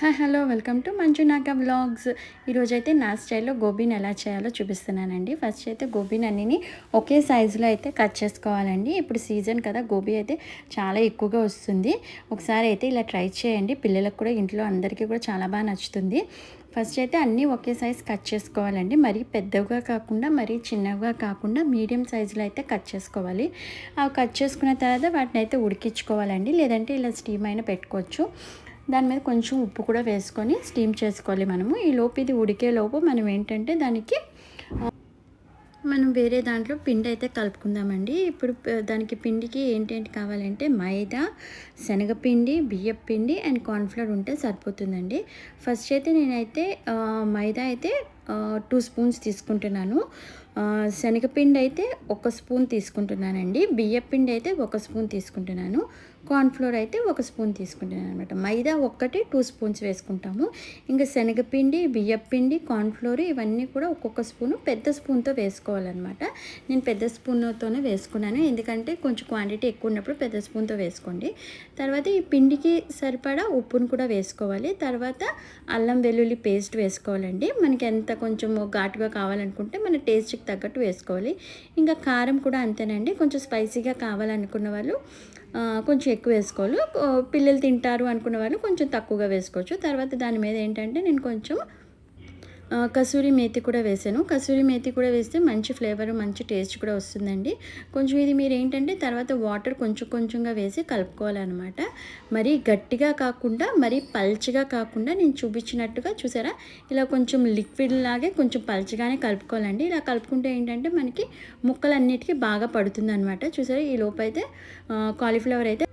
Hi hello welcome to Manjunaka vlogs. ఈరోజు అయితే నా స్టైల్లో గోబీని ఎలా చేయాలో చూపిస్తున్నానండి. ఫస్ట్ అయితే గోబీని అన్నిని ఒకే సైజులో అయితే కట్ చేసుకోవాలండి. ఇప్పుడు సీజన్ కదా గోబీ అయితే చాలా ఎక్కువగా వస్తుంది. ఒకసారి అయితే ఇలా ట్రై చేయండి. పిల్లలకు కూడా ఇంట్లో అందరికీ కూడా చాలా బాగా నచ్చుతుంది. ఫస్ట్ అయితే అన్నీ ఒకే సైజ్ కట్ చేసుకోవాలండి. మరీ పెద్దగా కాకుండా మరీ చిన్నగా కాకుండా మీడియం సైజులో అయితే కట్ చేసుకోవాలి. అవి కట్ చేసుకున్న తర్వాత వాటిని అయితే ఉడికించుకోవాలండి. లేదంటే ఇలా స్టీమ్ అయినా పెట్టుకోవచ్చు. దాని మీద కొంచెం ఉప్పు కూడా వేసుకొని స్టీమ్ చేసుకోవాలి మనము. ఈ లోపు ఇది ఉడికే లోపు మనం ఏంటంటే దానికి మనం వేరే దాంట్లో పిండి అయితే కలుపుకుందామండి. ఇప్పుడు దానికి పిండికి ఏంటేంటి కావాలంటే మైదా శనగపిండి బియ్యం పిండి అండ్ కార్న్ఫ్లవర్ ఉంటే సరిపోతుందండి. ఫస్ట్ అయితే నేనైతే మైదా అయితే టూ స్పూన్స్ తీసుకుంటున్నాను. శనగపిండి అయితే ఒక స్పూన్ తీసుకుంటున్నానండి. బియ్యం పిండి అయితే ఒక స్పూన్ తీసుకుంటున్నాను. కార్న్ఫ్లోర్ అయితే ఒక స్పూన్ తీసుకుంటున్నాను అనమాట మైదా ఒక్కటి టూ స్పూన్స్ వేసుకుంటాము. ఇంకా శనగపిండి బియ్యపిండి కార్న్ఫ్లోర్ ఇవన్నీ కూడా ఒక్కొక్క స్పూను పెద్ద స్పూన్తో వేసుకోవాలన్నమాట. నేను పెద్ద స్పూన్తోనే వేసుకున్నాను. ఎందుకంటే కొంచెం క్వాంటిటీ ఎక్కువ ఉన్నప్పుడు పెద్ద స్పూన్తో వేసుకోండి. తర్వాత ఈ పిండికి సరిపడా ఉప్పును కూడా వేసుకోవాలి. తర్వాత అల్లం వెల్లుల్లి పేస్ట్ వేసుకోవాలండి. మనకి ఎంత కొంచెం ఘాటుగా కావాలనుకుంటే మన టేస్ట్కి తగ్గట్టు వేసుకోవాలి. ఇంకా కారం కూడా అంతేనండి. కొంచెం స్పైసీగా కావాలనుకున్న వాళ్ళు కొంచెం ఎక్కువ వేసుకోవాలి. పిల్లలు తింటారు అనుకున్న వాళ్ళు కొంచెం తక్కువగా వేసుకోవచ్చు. తర్వాత దాని మీద ఏంటంటే నేను కొంచెం కసూరి మేతి కూడా వేసాను. కసూరి మేతి కూడా వేస్తే మంచి ఫ్లేవర్ మంచి టేస్ట్ కూడా వస్తుందండి. కొంచెం ఇది మీరు ఏంటంటే తర్వాత వాటర్ కొంచెం కొంచెంగా వేసి కలుపుకోవాలన్నమాట. మరీ గట్టిగా కాకుండా మరీ పల్చగా కాకుండా నేను చూపించినట్టుగా చూసారా? ఇలా కొంచెం లిక్విడ్ లాగే కొంచెం పల్చగానే కలుపుకోవాలండి. ఇలా కలుపుకుంటే ఏంటంటే మనకి ముక్కలన్నిటికీ బాగా పడుతుంది అనమాట చూసారా? ఈ లోపు అయితే కాలీఫ్లవర్ అయితే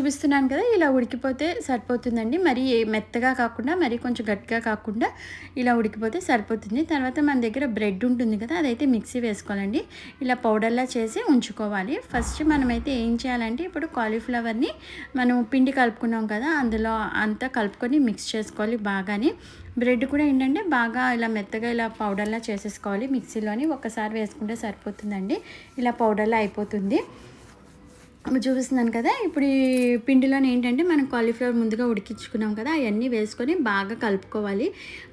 చూపిస్తున్నాను కదా ఇలా ఉడికిపోతే సరిపోతుందండి. మరి మెత్తగా కాకుండా మరి కొంచెం గట్టిగా కాకుండా ఇలా ఉడికిపోతే సరిపోతుంది. తర్వాత మన దగ్గర బ్రెడ్ ఉంటుంది కదా అదైతే మిక్సీ వేసుకోవాలండి. ఇలా పౌడర్లా చేసి ఉంచుకోవాలి. ఫస్ట్ మనమైతే ఏం చేయాలంటే ఇప్పుడు కాలీఫ్లవర్ని మనం పిండి కలుపుకున్నాం కదా అందులో అంతా కలుపుకొని మిక్స్ చేసుకోవాలి బాగానే. బ్రెడ్ కూడా ఏంటంటే బాగా ఇలా మెత్తగా ఇలా పౌడర్లా చేసేసుకోవాలి. మిక్సీలోని ఒకసారి వేసుకుంటే సరిపోతుందండి. ఇలా పౌడర్లా అయిపోతుంది. చూపిస్తున్నాను కదా ఇప్పుడు ఈ పిండిలోని ఏంటంటే మనం కాలీఫ్లవర్ ముందుగా ఉడికించుకున్నాం కదా అవన్నీ వేసుకొని బాగా కలుపుకోవాలి.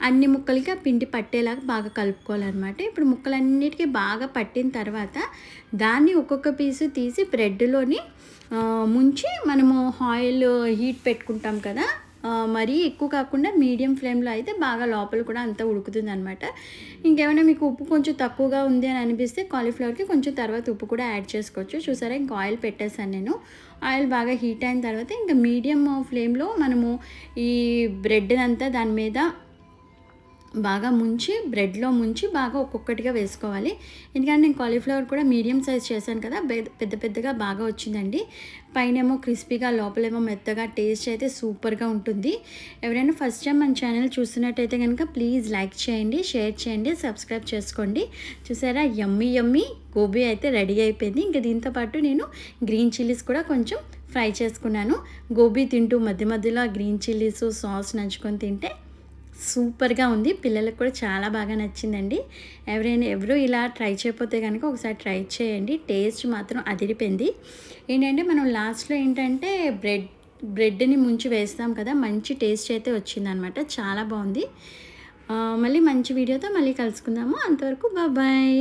అన్ని ముక్కలకి ఆ పిండి పట్టేలాగా బాగా కలుపుకోవాలన్నమాట. ఇప్పుడు ముక్కలన్నిటికీ బాగా పట్టిన తర్వాత దాన్ని ఒక్కొక్క పీసు తీసి బ్రెడ్లోని ముంచి మనము ఆయిల్ హీట్ పెట్టుకుంటాం కదా మరీ ఎక్కువ కాకుండా మీడియం ఫ్లేమ్లో అయితే బాగా లోపల కూడా అంతా ఉడుకుతుంది అనమాట ఇంకేమైనా మీకు ఉప్పు కొంచెం తక్కువగా ఉంది అని అనిపిస్తే కాలీఫ్లవర్కి కొంచెం తర్వాత ఉప్పు కూడా యాడ్ చేసుకోవచ్చు. చూసారా? ఇంకా ఆయిల్ పెట్టేశాను నేను. ఆయిల్ బాగా హీట్ అయిన తర్వాత ఇంకా మీడియం ఫ్లేమ్లో మనము ఈ బ్రెడ్ అంతా దాని మీద బాగా ముంచి బ్రెడ్లో ముంచి బాగా ఒక్కొక్కటిగా వేసుకోవాలి. ఎందుకంటే నేను కాలీఫ్లవర్ కూడా మీడియం సైజ్ చేశాను కదా పెద్ద పెద్ద పెద్దగా బాగా వచ్చిందండి. పైనేమో క్రిస్పీగా లోపలేమో మెత్తగా టేస్ట్ అయితే సూపర్గా ఉంటుంది. ఎవరైనా ఫస్ట్ టైం మన ఛానల్ చూస్తున్నట్టయితే కనుక ప్లీజ్ లైక్ చేయండి షేర్ చేయండి సబ్స్క్రైబ్ చేసుకోండి. చూసారా? యమ్మీ యమ్మీ గోబీ అయితే రెడీ అయిపోయింది. ఇంకా దీంతో పాటు నేను గ్రీన్ చిల్లీస్ కూడా కొంచెం ఫ్రై చేసుకున్నాను. గోబీ తింటూ మధ్య మధ్యలో గ్రీన్ చిల్లీస్ సాస్ నంచుకొని తింటే సూపర్గా ఉంది. పిల్లలకు కూడా చాలా బాగా నచ్చిందండి. ఎవరైనా ఎవరు ఇలా ట్రై చేయకపోతే కనుక ఒకసారి ట్రై చేయండి. టేస్ట్ మాత్రం అదిరిపోయింది. ఏంటంటే మనం లాస్ట్లో ఏంటంటే బ్రెడ్ బ్రెడ్ని ముంచి వేస్తాం కదా మంచి టేస్ట్ అయితే వచ్చిందనమాట. చాలా బాగుంది. మళ్ళీ మంచి వీడియోతో మళ్ళీ కలుసుకుందాము. అంతవరకు బాయ్